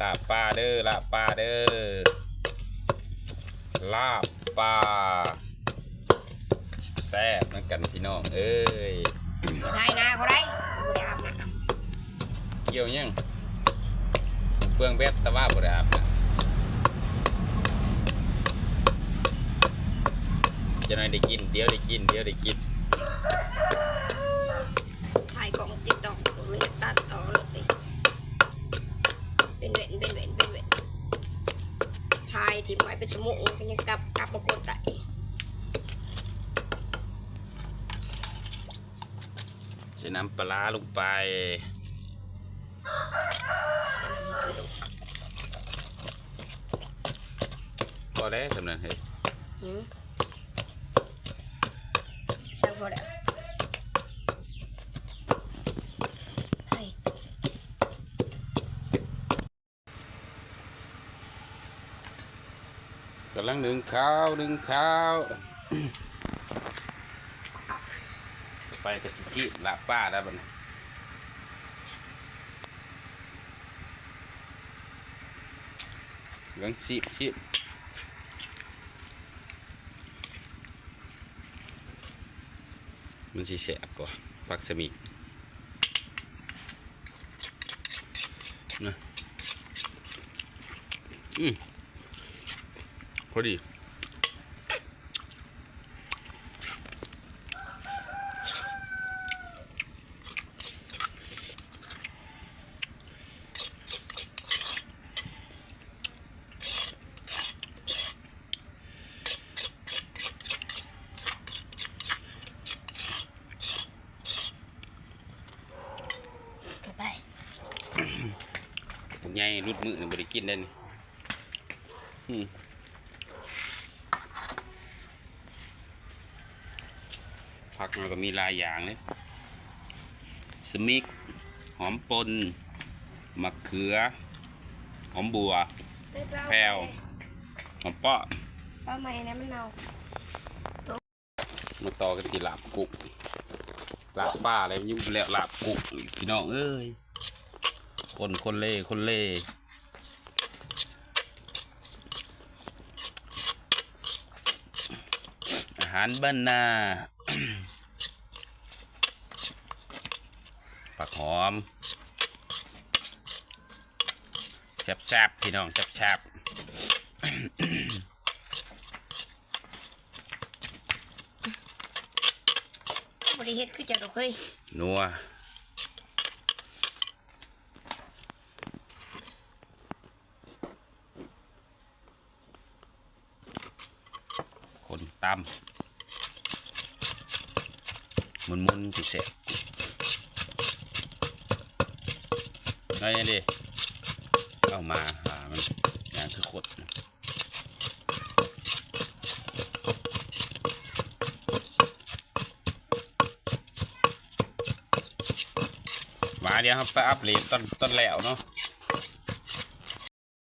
ลาบปลาเด้อลาบปลาเด้อลาบปลาแซ่บเหมือนกันพี่น้องเอ้ยไทยนาเขาได้บ่ได้อาบน้เกี่ยวยังเปลืองเบ็ดแต่ว่าบ่ได้อาบนะจะหน่อยได้กินเดี๋ยวได้กินเดี๋ยวได้กินำถ่ายกล่องติ๊กต็อกมันจะตัดต่อเลยเป็นเว้นเป็นเว้นเป็นเว้นถ่าย ทิ้งไว้เป็นชั่วโมงก็ยังกลับกลับมากดได้ใส่น้ำปลาลงไปพอได้วสำนักเฮ้ยหืมช่พอแล้วเฮ้ย กำลังนึ่งข้าวนึ่งข้าวไปกับชิชิลาบป้าได้บ้านกำลังชิชิมันสิแสบกว่าปักสมิกนะอืม อดีเอาไปพวกใหญ่รุดมือนี่บริกินได้นี่อืม ผักมันก็มีหลายอย่างเลยสมิก หอมปนมะเขือ หอมบัว แพรวหอมเปาะป้าใหม่นะมันเน่ามาต่อกันที่ลาบกุกลาบป้าอะไรยุ่งแล้วลาบกุกอีกพี่น้องเอ้ยคนคนเล่คนเล่อาหารบ้านนา ผักหอมแซ่บๆพี่น้องแซ่บบริเฮ็ดคือจะดอกเฮ้ยๆนัวคนตำมุนๆสิเสร็จ น้อยนี่ดิเข้ามาหามันอย่างคือขดมาเดี๋ยวครับไปอัพเลตต้นต้นแล้วเนาะ